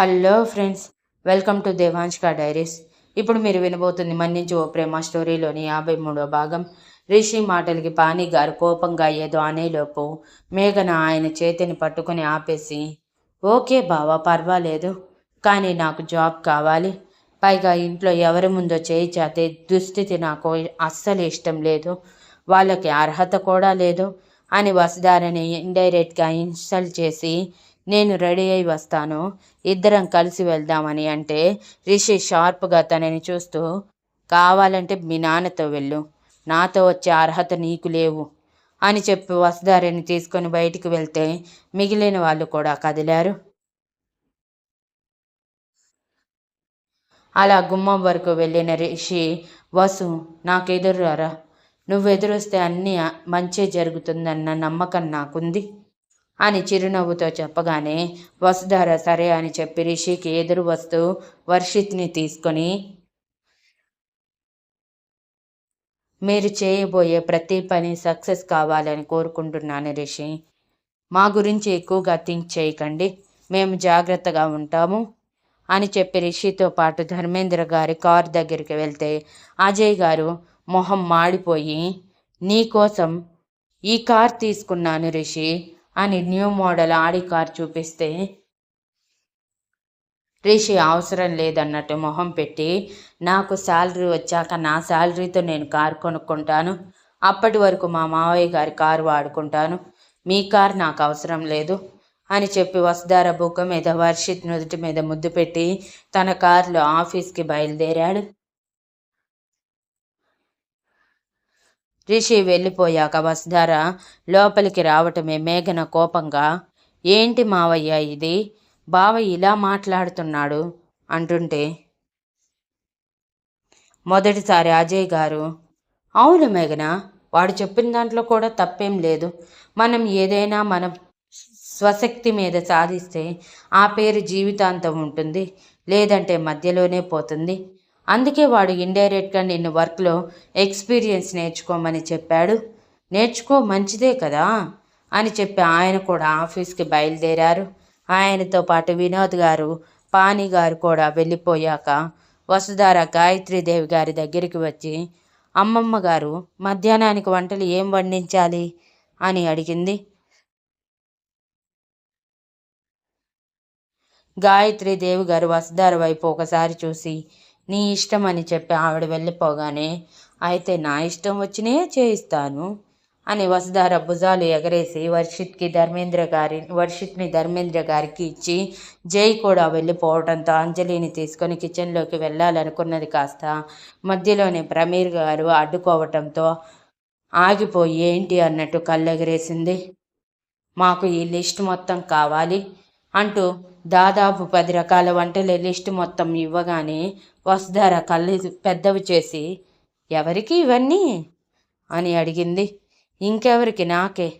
Hello friends welcome to దేవాంష్కా diaries. ఇప్పుడు మీరు వినబోతుంది మన్నించి ఓ ప్రేమ స్టోరీలోని యాభై మూడో భాగం. రిషి మాటలకి పానీ గారు కోపంగా ఏదో అనేలోపు మేఘన ఆయన చేతిని పట్టుకుని ఆపేసి ఓకే బావా పర్వాలేదు కానీ నాకు జాబ్ కావాలి. పైగా ఇంట్లో ఎవరి ముందో చేయి చాతే దుస్థితి నాకు అస్సలు ఇష్టం లేదు. వాళ్ళకి అర్హత కూడా లేదు అని వసుధారని ఇండైరెక్ట్గా ఇన్స్టాల్ చేసి నేను రెడీ అయి వస్తాను. ఇద్దరం కలిసి వెళ్దామని అంటే రిషి షార్ప్గా తనని చూస్తూ కావాలంటే మీ నాన్నతో వెళ్ళు. నాతో వచ్చే అర్హత నీకు లేవు అని చెప్పి వసుధారిని తీసుకొని బయటికి వెళ్తే మిగిలిన వాళ్ళు కూడా కదిలారు. అలా గుమ్మం వరకు వెళ్ళిన రిషి వసు నాకు ఎదురురా నువ్వెదురొస్తే అన్నీ మంచే జరుగుతుందన్న నమ్మకం నాకుంది. అని చిరునవ్వుతో చెప్పగానే వసుధార సరే అని చెప్పి రిషికి ఎదురు వస్తూ వర్షిత్ని తీసుకొని మీరు చేయబోయే ప్రతి పని సక్సెస్ కావాలని కోరుకుంటున్నాను రిషి. మా గురించి ఎక్కువగా థింక్ చేయకండి. మేము జాగ్రత్తగా ఉంటాము అని చెప్పి రిషితో పాటు ధర్మేంద్ర గారి కార్ దగ్గరికి వెళ్తే అజయ్ గారు మొహం మాడిపోయి నీకోసం ఈ కార్ తీసుకున్నాను రిషి. అని న్యూ మోడల్ ఆడి కార్ చూపిస్తే రిషి అవసరం లేదన్నట్టు మొహం పెట్టి నాకు శాలరీ వచ్చాక నా శాలరీతో నేను కారు కొనుక్కుంటాను. అప్పటి వరకు మా మావయ్య గారి కారు వాడుకుంటాను. మీ కారు నాకు అవసరం లేదు అని చెప్పి వసుధార బుక్క మీద వర్షిత్ నుదుటి మీద ముద్దు పెట్టి తన కారులో ఆఫీస్కి బయలుదేరాడు. రిషి వెళ్ళిపోయాక వసుధార లోపలికి రావటమే మేఘన కోపంగా ఏంటి మావయ్య ఇది? బావ ఇలా మాట్లాడుతున్నాడు అంటుంటే మొదటిసారి అజయ్ గారు అవును మేఘన వాడు చెప్పిన దాంట్లో కూడా తప్పేం లేదు. మనం ఏదైనా మన స్వశక్తి మీద సాధిస్తే ఆ పేరు జీవితాంతం ఉంటుంది లేదంటే మధ్యలోనే పోతుంది. అందుకే వాడు ఇండైరెక్ట్గా నిన్ను వర్క్లో ఎక్స్పీరియన్స్ నేర్చుకోమని చెప్పాడు. నేర్చుకో మంచిదే కదా అని చెప్పి ఆయన కూడా ఆఫీస్కి బయలుదేరారు. ఆయనతో పాటు వినోద్ గారు పాని గారు కూడా వెళ్ళిపోయాక వసుధార గాయత్రీదేవి గారి దగ్గరికి వచ్చి అమ్మమ్మ గారు మధ్యాహ్నానికి వంటలు ఏం వండించాలి? అని అడిగింది. గాయత్రీదేవి గారు వసుధార వైపు ఒకసారి చూసి నీ ఇష్టం అని చెప్పి ఆవిడ వెళ్ళిపోగానే అయితే నా ఇష్టం వచ్చినే చేయిస్తాను అని వసుధార భుజాలు ఎగరేసి వర్షిత్కి ధర్మేంద్ర గారి వర్షిత్ని ధర్మేంద్ర గారికి ఇచ్చి జై కూడా వెళ్ళిపోవడంతో అంజలిని తీసుకొని కిచెన్లోకి వెళ్ళాలనుకున్నది కాస్త మధ్యలోనే ప్రమీర్ గారు అడ్డుకోవటంతో ఆగిపోయి ఏంటి అన్నట్టు కళ్ళెగరేసింది? మాకు ఈ లిస్ట్ మొత్తం కావాలి అంటూ దాదాపు పది రకాల వంటల లిస్ట్ మొత్తం ఇవ్వగానే వసుధార కళ్ళు పెద్దవి చేసి ఎవరికి ఇవన్నీ? అని అడిగింది. ఇంకెవరికి? నాకే.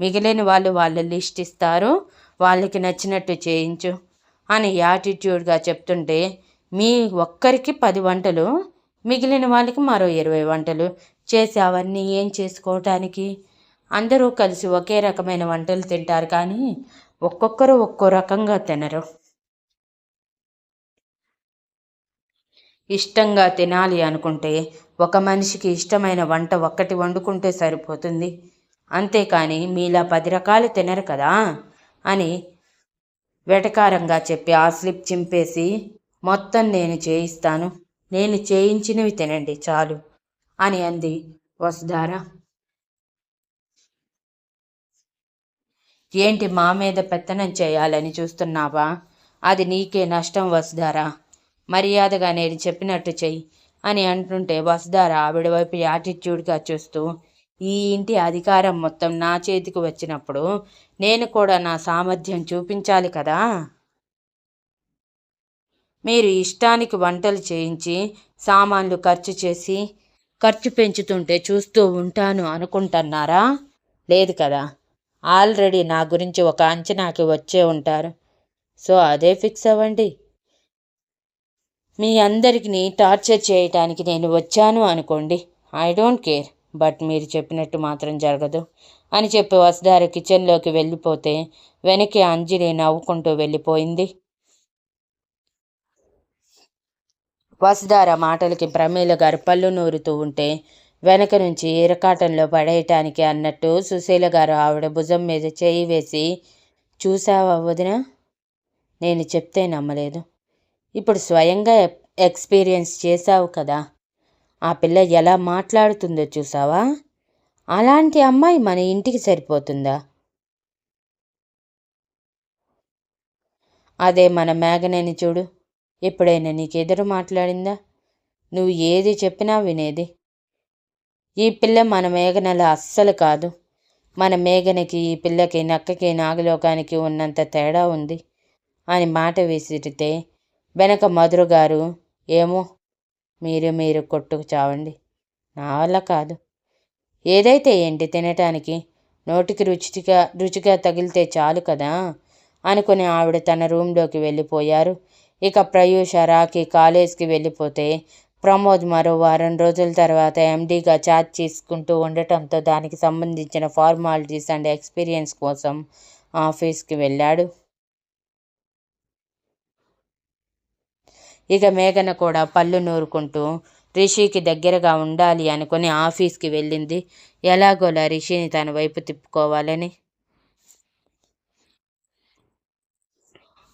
మిగిలిన వాళ్ళు వాళ్ళ లిస్ట్ ఇస్తారు వాళ్ళకి నచ్చినట్టు చేయించు అని యాటిట్యూడ్గా చెప్తుంటే మీ ఒక్కరికి పది వంటలు మిగిలిన వాళ్ళకి మరో ఇరవై వంటలు. చేసి అవన్నీ ఏం చేసుకోవటానికి? అందరూ కలిసి ఒకే రకమైన వంటలు తింటారు కానీ ఒక్కొక్కరు ఒక్కో రకంగా తినరు. ఇష్టంగా తినాలి అనుకుంటే ఒక మనిషికి ఇష్టమైన వంట ఒక్కటి వండుకుంటే సరిపోతుంది. అంతేకాని మీలా పది రకాలు తినరు కదా అని వెటకారంగా చెప్పి ఆ స్లిప్ చింపేసి మొత్తం నేను చేయిస్తాను. నేను చేయించినవి తినండి చాలు అని అంది వసుధార. ఏంటి మా మీద పెత్తనం చేయాలని చూస్తున్నావా? అది నీకే నష్టం వసుధారా. మర్యాదగా నేను చెప్పినట్టు చెయ్యి అని అంటుంటే వసుధార ఆవిడ వైపు యాటిట్యూడ్గా చూస్తూ ఈ ఇంటి అధికారం మొత్తం నా చేతికి వచ్చినప్పుడు నేను కూడా నా సామర్థ్యం చూపించాలి కదా? మీరు ఇష్టానికి వంటలు చేయించి సామాన్లు ఖర్చు చేసి ఖర్చు పెంచుతుంటే చూస్తూ ఉంటాను అనుకుంటున్నారా? లేదు కదా. ఆల్రెడీ నా గురించి ఒక అంచనాకి వచ్చే ఉంటారు. సో అదే ఫిక్స్ అవ్వండి. మీ అందరికీ టార్చర్ చేయటానికి నేను వచ్చాను అనుకోండి. ఐ డోంట్ కేర్ బట్ మీరు చెప్పినట్టు మాత్రం జరగదు. అని చెప్పి వసుధార కిచెన్లోకి వెళ్ళిపోతే వెనక్కి అంజలి నవ్వుకుంటూ వెళ్ళిపోయింది. వసుధార మాటలకి ప్రమీల గారు పళ్ళు నూరుతూ ఉంటే వెనక నుంచి ఇరకాటంలో పడేయటానికి అన్నట్టు సుశీల గారు ఆవిడ భుజం మీద చేయి వేసి చూసావా వదిన? నేను చెప్తే నమ్మలేదు. ఇప్పుడు స్వయంగా ఎక్స్పీరియన్స్ చేశావు కదా. ఆ పిల్ల ఎలా మాట్లాడుతుందో చూసావా అలాంటి అమ్మాయి మన ఇంటికి సరిపోతుందా? అదే మన మేఘనని చూడు. ఎప్పుడైనా నీకెదురు మాట్లాడిందా? నువ్వు ఏది చెప్పినా వినేది. ఈ పిల్ల మన మేఘనల అస్సలు కాదు. మన మేఘనకి ఈ పిల్లకి నక్కకి నాగలోకానికి ఉన్నంత తేడా ఉంది అని మాట విసిరితే వెనక మధురు గారు ఏమో మీరు మీరు కొట్టుకు చావండి. నా వల్ల కాదు. ఏదైతే ఏంటి తినటానికి? నోటికి రుచిగా రుచిగా తగిలితే చాలు కదా అనుకుని ఆవిడ తన రూమ్లోకి వెళ్ళిపోయారు. ఇక ప్రయూష రాకి కాలేజ్కి వెళ్ళిపోతే ప్రమోద్ మరో వారం రోజుల తర్వాత ఎండీగా ఛార్జ్ చేసుకుంటూ ఉండటంతో దానికి సంబంధించిన ఫార్మాలిటీస్ అండ్ ఎక్స్పీరియన్స్ కోసం ఆఫీస్కి వెళ్ళాడు. ఇక మేఘన కూడా పళ్ళు నూరుకుంటూ రిషికి దగ్గరగా ఉండాలి అనుకుని ఆఫీస్కి వెళ్ళింది. ఎలాగోలా రిషిని తన వైపు తిప్పుకోవాలని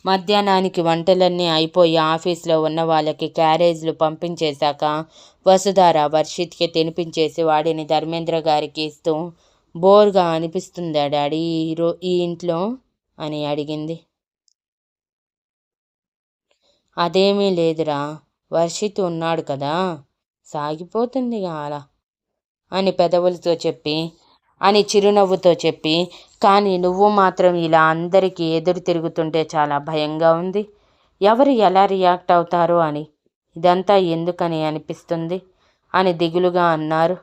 మధ్యాహ్నానికి వంటలన్నీ అయిపోయి ఆఫీస్లో ఉన్న వాళ్ళకి క్యారేజ్లు పంపించేశాక వసుధార వర్షిత్కి తినిపించేసి వాడిని ధర్మేంద్ర గారికి ఇస్తూ బోర్గా అనిపిస్తుందా డాడీ ఈరో ఈ ఇంట్లో? అని అడిగింది. అదేమీ లేదురా వర్షిత్ ఉన్నాడు కదా సాగిపోతుంది అలా అని పెదవులతో చెప్పి అని చిరునవ్వుతో చెప్పి కానీ నువ్వు మాత్రం ఇలా అందరికీ ఎదురు తిరుగుతుంటే చాలా భయంగా ఉంది. ఎవరు ఎలా రియాక్ట్ అవుతారో అని. ఇదంతా ఎందుకని అనిపిస్తుంది? అని దిగులుగా అన్నారు.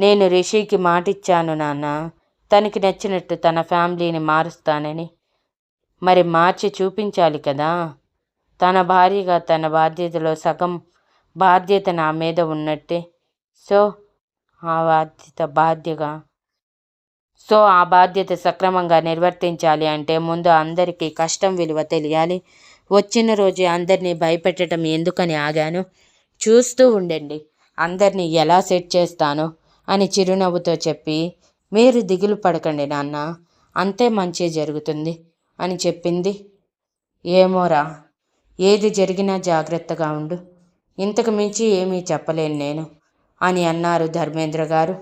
నేను రిషికి మాటిచ్చాను నాన్న. తనకి నచ్చినట్టు తన ఫ్యామిలీని మారుస్తానని. మరి మార్చి చూపించాలి కదా? తన భార్యగా తన బాధ్యతలో సగం బాధ్యత నా మీద ఉన్నట్టే. సో ఆ బాధ్యత బాధ్యగా సో ఆ బాధ్యత సక్రమంగా నిర్వర్తించాలి అంటే ముందు అందరికీ కష్టం విలువ తెలియాలి. వచ్చిన రోజు అందరినీ భయపెట్టడం ఎందుకని ఆగాను? చూస్తూ ఉండండి అందరినీ ఎలా సెట్ చేస్తాను? అని చిరునవ్వుతో చెప్పి మీరు దిగులు పడకండి నాన్న అంతే మంచి జరుగుతుంది అని చెప్పింది. ఏమోరా ఏది జరిగినా జాగ్రత్తగా ఉండు. ఇంతకు మించి ఏమీ చెప్పలేను నేను. అని అన్నారు ధర్మేంద్ర గారు.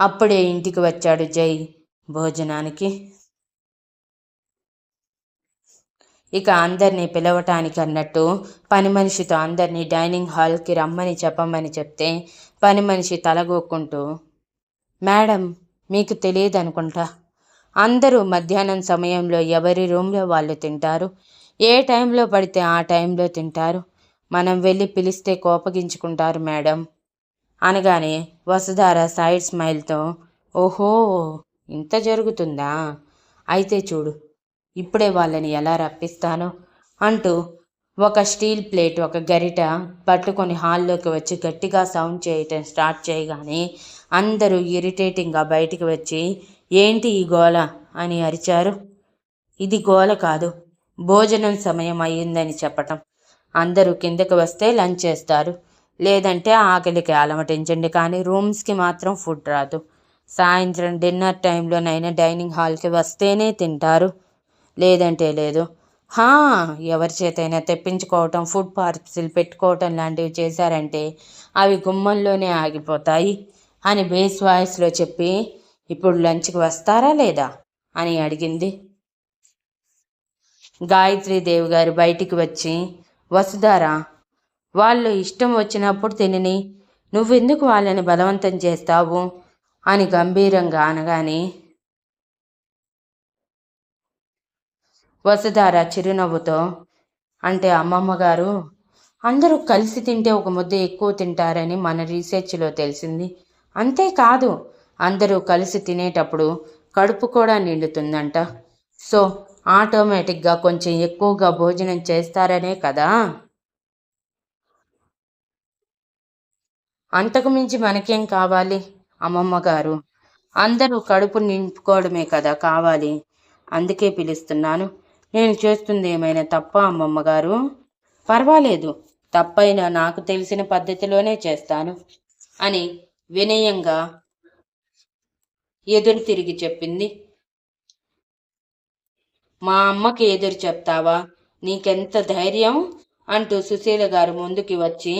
అప్పుడే ఇంటికి వచ్చాడు జై భోజనానికి. ఇక అందరినీ పిలవటానికి అన్నట్టు పని మనిషితో అందరినీ డైనింగ్ హాల్కి రమ్మని చెప్పమని చెప్తే పని మనిషి తలగోక్కుంటూ మేడం మీకు తెలియదు అనుకుంటా అందరూ మధ్యాహ్నం సమయంలో ఎవరి రూమ్లో వాళ్ళు తింటారు? ఏ టైంలో పడితే ఆ టైంలో తింటారు? మనం వెళ్ళి పిలిస్తే కోపగించుకుంటారు మేడం. అనగానే వసుధార సైడ్ స్మైల్తో ఓహో ఇంత జరుగుతుందా? అయితే చూడు ఇప్పుడే వాళ్ళని ఎలా రప్పిస్తానో అంటూ ఒక స్టీల్ ప్లేట్ ఒక గరిట పట్టుకొని హాల్లోకి వచ్చి గట్టిగా సౌండ్ చేయటం స్టార్ట్ చేయగానే అందరూ ఇరిటేటింగ్గా బయటికి వచ్చి ఏంటి ఈ గోల? అని అరిచారు. ఇది గోల కాదు భోజనం సమయం అయ్యిందని చెప్పటం. అందరూ కిందకి వస్తే లంచ్ చేస్తారు. లేదంటే ఆకలికి అలమటించండి కానీ రూమ్స్కి మాత్రం ఫుడ్ రాదు. సాయంత్రం డిన్నర్ టైంలోనైనా డైనింగ్ హాల్కి వస్తేనే తింటారు. లేదంటే లేదు. హా ఎవరి చేతైనా తెప్పించుకోవటం ఫుడ్ పార్సిల్ పెట్టుకోవటం లాంటివి చేశారంటే అవి గుమ్మంలోనే ఆగిపోతాయి అని బేస్ వాయిస్లో చెప్పి ఇప్పుడు లంచ్కి వస్తారా లేదా? అని అడిగింది. గాయత్రీదేవి గారు బయటికి వచ్చి వసుధార వాళ్ళు ఇష్టం వచ్చినప్పుడు తినని నువ్వెందుకు వాళ్ళని బలవంతం చేస్తావు? అని గంభీరంగా అనగానే వసుధార చిరునవ్వుతో అంటే అమ్మమ్మ గారు అందరూ కలిసి తింటే ఒక ముద్ద ఎక్కువ తింటారని మన రీసెర్చ్లో తెలిసింది. అంతేకాదు అందరూ కలిసి తినేటప్పుడు కడుపు కూడా నిండుతుందంట. సో ఆటోమేటిక్గా కొంచెం ఎక్కువగా భోజనం చేస్తారనే కదా? అంతకుమించి మనకేం కావాలి? అమ్మమ్మ గారు అందరూ కడుపు నింపుకోవడమే కదా కావాలి. అందుకే పిలుస్తున్నాను. నేను చేస్తుంది ఏమైనా తప్ప అమ్మమ్మ గారు? పర్వాలేదు. తప్పైనా నాకు తెలిసిన పద్ధతిలోనే చేస్తాను అని వినయంగా ఎదురు తిరిగి చెప్పింది. మా అమ్మకి ఎదురు చెప్తావా? నీకెంత ధైర్యం? అంటూ సుశీల గారు ముందుకి వచ్చి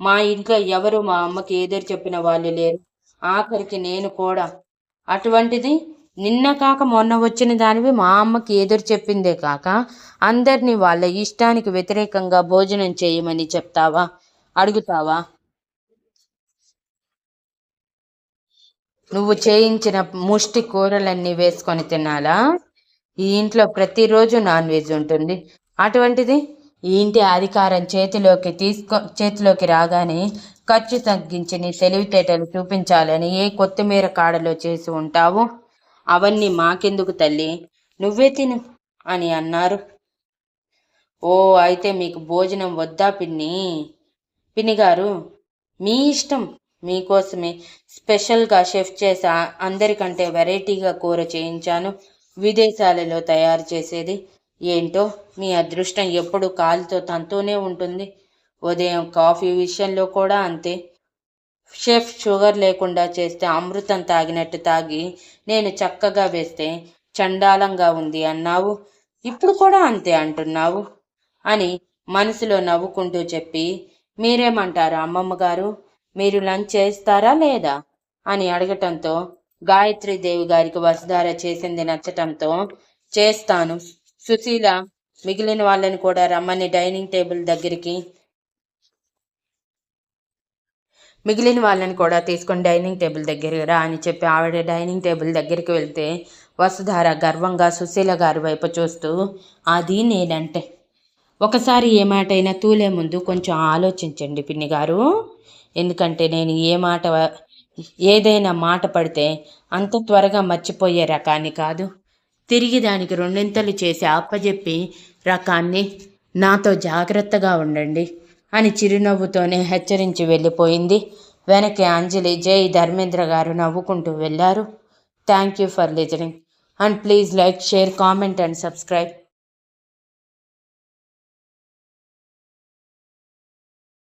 మా ఇంట్లో ఎవరు మా అమ్మకి ఎదురు చెప్పిన వాళ్ళు లేరు. ఆఖరికి నేను కూడా. అటువంటిది నిన్న కాక మొన్న వచ్చిన దానివి మా అమ్మకి ఎదురు చెప్పిందే కాక అందరినీ వాళ్ళ ఇష్టానికి వ్యతిరేకంగా భోజనం చేయమని చెప్తావా? అడుగుతావా? నువ్వు చేయించిన ముష్టి కూరలన్నీ వేసుకొని తినాలా? ఈ ఇంట్లో ప్రతిరోజు నాన్ వెజ్ ఉంటుంది. అటువంటిది ఈ ఇంటి అధికారం చేతిలోకి తీసుకో చేతిలోకి రాగానే ఖర్చు తగ్గించి నీ తెలివితేటలు చూపించాలని ఏ కొత్తిమీర కాడలో చేసి ఉంటావు? అవన్నీ మాకెందుకు తల్లి? నువ్వే తిను అని అన్నారు. ఓ అయితే మీకు భోజనం వద్దా పిన్ని? పిన్ని గారు మీ ఇష్టం. మీకోసమే స్పెషల్గా షెఫ్ చేసి అందరికంటే వెరైటీగా కూర చేయించాను. విదేశాలలో తయారు చేసేది ఏంటో మీ అదృష్టం ఎప్పుడు కాలుతో తంతూనే ఉంటుంది. ఉదయం కాఫీ విషయంలో కూడా అంతే. షెఫ్ షుగర్ లేకుండా చేస్తే అమృతం తాగినట్టు తాగి నేను చక్కగా వేస్తే చండాలంగా ఉంది అన్నావు. ఇప్పుడు కూడా అంతే అంటున్నావు అని మనసులో నవ్వుకుంటూ చెప్పి మీరేమంటారు అమ్మమ్మ గారు? మీరు లంచ్ చేస్తారా లేదా? అని అడగటంతో దేవి గారికి వసుధార చేసింది నచ్చటంతో చేస్తాను. సుశీల మిగిలిన వాళ్ళని కూడా రమ్మని డైనింగ్ టేబుల్ దగ్గరికి మిగిలిన వాళ్ళని కూడా తీసుకొని డైనింగ్ టేబుల్ దగ్గరికి రా అని చెప్పి ఆవిడ డైనింగ్ టేబుల్ దగ్గరికి వెళ్తే వసుధార గర్వంగా సుశీల గారి వైపు చూస్తూ అది నేనంటే. ఒకసారి ఏ మాట అయినా తూలే ముందు కొంచెం ఆలోచించండి పిన్ని గారు. ఎందుకంటే నేను ఏ మాట ఏదైనా మాట పడితే అంత త్వరగా మర్చిపోయే రకాన్ని కాదు. తిరిగి దానికి రెండింతలు చేసి అప్పజెప్పి రకాన్ని నాతో జాగ్రత్తగా ఉండండి అని చిరునవ్వుతోనే హెచ్చరించి వెళ్ళిపోయింది. వెనక్కి అంజలి జై ధర్మేంద్ర గారు నవ్వుకుంటూ వెళ్ళారు. Thank you for listening. And please like share comment and subscribe.